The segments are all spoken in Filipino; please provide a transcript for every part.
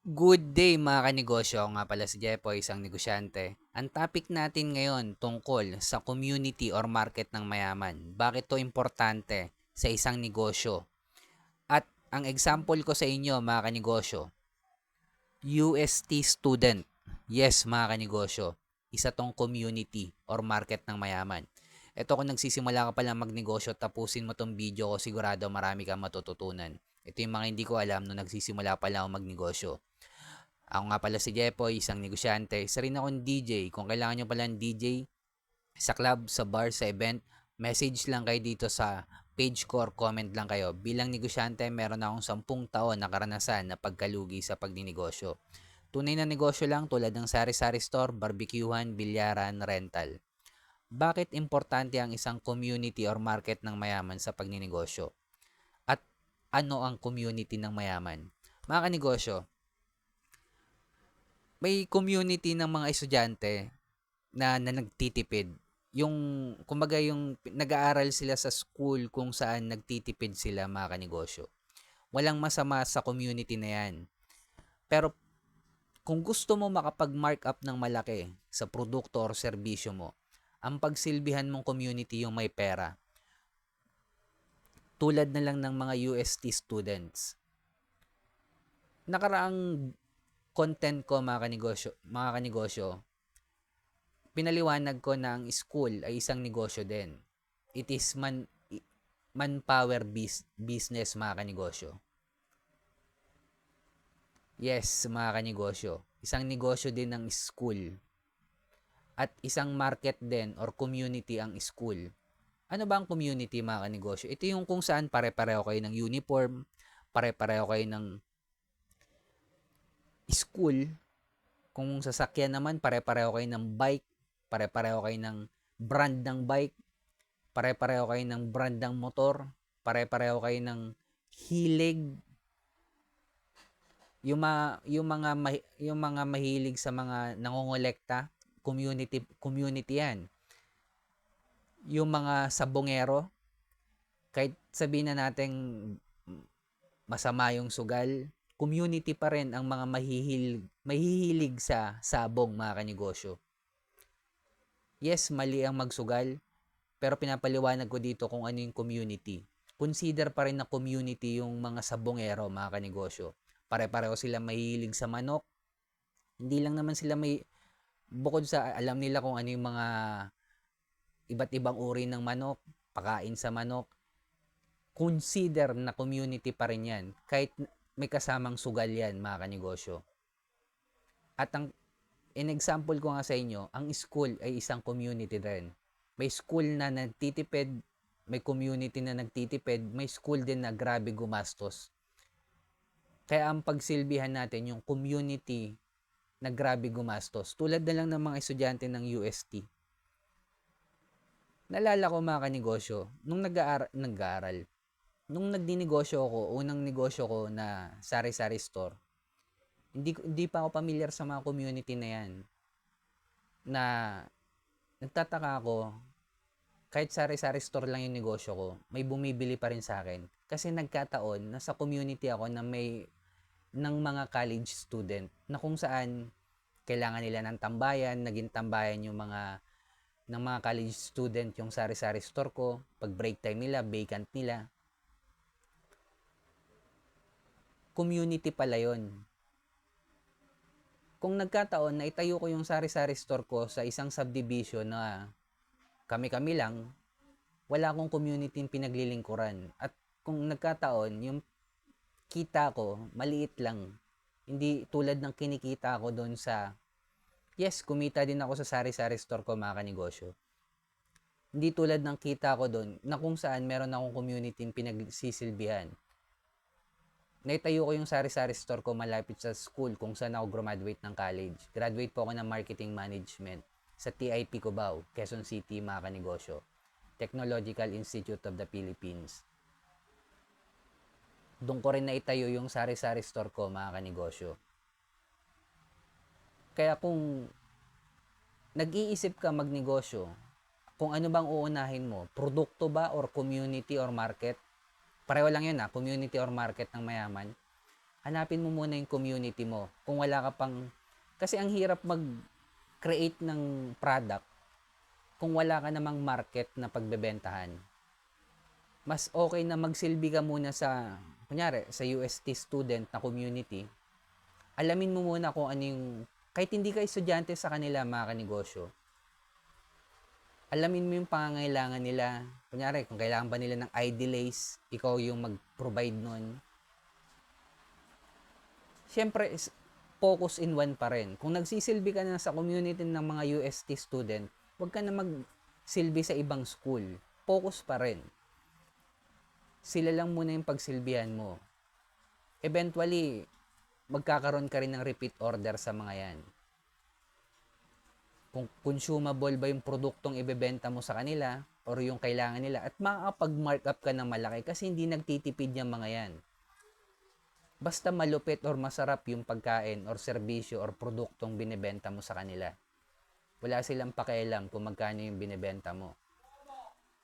Good day mga kanegosyo, ako nga pala si Jepoy, isang negosyante. Ang topic natin ngayon tungkol sa community or market ng mayaman. Bakit to importante sa isang negosyo? At ang example ko sa inyo mga kanegosyo, UST student. Yes mga kanegosyo, isa tong community or market ng mayaman. Ito kung nagsisimula ka pa lang magnegosyo, tapusin mo tong video ko, sigurado marami kang matututunan. Ito yung mga hindi ko alam nung nagsisimula pa lang ako magnegosyo. Ako nga pala si Jepoy, isang negosyante. Isa rin akong DJ. Kung kailangan nyo pala ng DJ sa club, sa bar, sa event, message lang kayo dito sa page ko or comment lang kayo. Bilang negosyante, meron akong 10 taon na karanasan na pagkalugi sa pagninegosyo. Tunay na negosyo lang tulad ng sari-sari store, barbecuehan, bilyaran, rental. Bakit importante ang isang community or market ng mayaman sa pagninegosyo? At ano ang community ng mayaman? Mga kanegosyo, may community ng mga estudyante na, na nagtitipid. Yung, kumbaga yung nag-aaral sila sa school kung saan nagtitipid sila mga kanegosyo. Walang masama sa community na yan. Pero kung gusto mo makapag-mark up ng malaki sa produkto or serbisyo mo, ang pagsilbihan mong community yung may pera. Tulad na lang ng mga UST students. Nakaraang content ko mga kanegosyo, mga kanegosyo, pinaliwanag ko na ang school ay isang negosyo din. It is man manpower bis, business mga kanegosyo. Yes, mga kanegosyo. Isang negosyo din ng school. At isang market din or community ang school. Ano ba ang community mga kanegosyo? Ito yung kung saan pare-pareho kayo ng uniform, pare-pareho kayo ng school, kung sasakyan naman, pare-pareho kayo ng bike, pare-pareho kayo ng brand ng bike, pare-pareho kayo ng brand ng motor, pare-pareho kayo ng hilig, yung mga yung mga yung mga mahilig sa mga nangongolekta, community community yan. Yung mga sabongero, kahit sabihin na natin masama yung sugal, community pa rin ang mga mahihilig, mahihilig sa sabong mga kanegosyo. Yes, mali ang magsugal, pero pinapaliwanag ko dito kung ano yung community. Consider pa rin na community yung mga sabongero, mga kanegosyo. Pare-pareho sila mahihilig sa manok. Hindi lang naman sila may, bukod sa alam nila kung ano yung mga iba't ibang uri ng manok, pakain sa manok, consider na community pa rin yan. Kahit may kasamang sugal yan, mga kanegosyo. At ang in example ko nga sa inyo, ang school ay isang community din. May school na nagtitipid, may community na nagtitipid, may school din na grabe gumastos. Kaya ang pagsilbihan natin yung community na grabe gumastos. Tulad na lang ng mga estudyante ng UST. Nalala ko mga kanegosyo, nung nag-aaral, nag-aaral nung nagdinegosyo ako, unang negosyo ko na sari-sari store, hindi, hindi pa ako familiar sa mga community na yan. Na nagtataka ako, kahit sari-sari store lang yung negosyo ko, may bumibili pa rin sa akin. Kasi nagkataon, nasa community ako na may ng mga college student na kung saan kailangan nila ng tambayan, naging tambayan yung mga ng mga college student yung sari-sari store ko. Pag break time nila, vacant nila. Community pala yon. Kung nagkataon na itayo ko yung sari-sari store ko sa isang subdivision na kami-kami lang, wala akong community pinaglilingkuran. At kung nagkataon, yung kita ko, maliit lang. Hindi tulad ng kinikita ko doon sa, yes, kumita din ako sa sari-sari store ko mga kanegosyo. Hindi tulad ng kita ko doon na kung saan meron akong community pinagsisilbihan naitayo ko yung sari-sari store ko malapit sa school kung saan ako graduate ng college. Graduate po ako ng marketing management sa TIP Cubao, Quezon City, mga kanegosyo. Technological Institute of the Philippines. Doon ko rin naitayo yung sari-sari store ko, mga kanegosyo. Kaya kung nag-iisip ka magnegosyo, kung ano bang uunahin mo, produkto ba or community or market, pareho lang yun ha, ah, community or market ng mayaman, hanapin mo muna yung community mo. Kung wala ka pang, kasi ang hirap mag-create ng product kung wala ka namang market na pagbebentahan. Mas okay na magsilbi ka muna sa, kunyari, sa UST student na community. Alamin mo muna kung ano yung, kahit hindi ka estudyante sa kanila, mga kanegosyo, alamin mo yung pangangailangan nila. Kunyari, kung kailangan ba nila ng ID lace, ikaw yung mag-provide nun. Siyempre, focus in one pa rin. Kung nagsisilbi ka na sa community ng mga UST student, huwag ka na magsilbi sa ibang school. Focus pa rin. Sila lang muna yung pagsilbihan mo. Eventually, magkakaroon ka rin ng repeat order sa mga yan kung consumable ba yung produktong ibebenta mo sa kanila or yung kailangan nila at makakapag-mark up ka ng malaki kasi hindi nagtitipid yung mga yan. Basta malupit or masarap yung pagkain or serbisyo or produktong binebenta mo sa kanila. Wala silang pakialam kung magkano yung binebenta mo.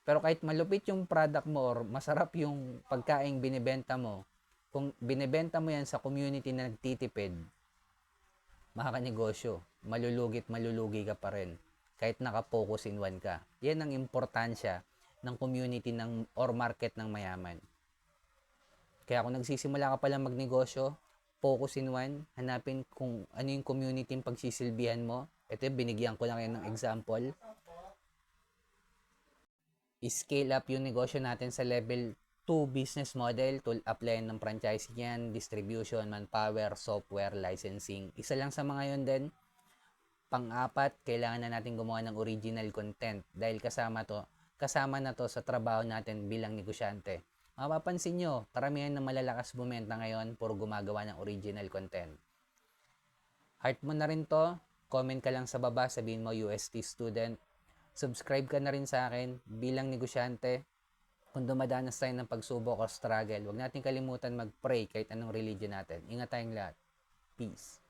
Pero kahit malupit yung product mo or masarap yung pagkain binebenta mo, kung binebenta mo yan sa community na nagtitipid, makakanegosyo, malulugit malulugi ka pa rin kahit nakapokus in one ka. Yan ang importansya ng community ng or market ng mayaman. Kaya kung nagsisimula ka pa lang magnegosyo, focus in one, hanapin kung ano yung community yung pagsisilbihan mo. Ito binigyan ko lang yan ng example. I-scale up yung negosyo natin sa level 2 business model, tool apply ng franchise yan, distribution, manpower, software, licensing. Isa lang sa mga yon din. Pang-apat, kailangan na natin gumawa ng original content dahil kasama to, kasama na to sa trabaho natin bilang negosyante. Mapapansin nyo, karamihan ng malalakas bumenta ngayon puro gumagawa ng original content. Heart mo na rin to, comment ka lang sa baba, sabihin mo UST student. Subscribe ka na rin sa akin bilang negosyante kung dumadanas tayo ng pagsubok o struggle, huwag natin kalimutan mag-pray kahit anong religion natin. Ingat tayong lahat. Peace.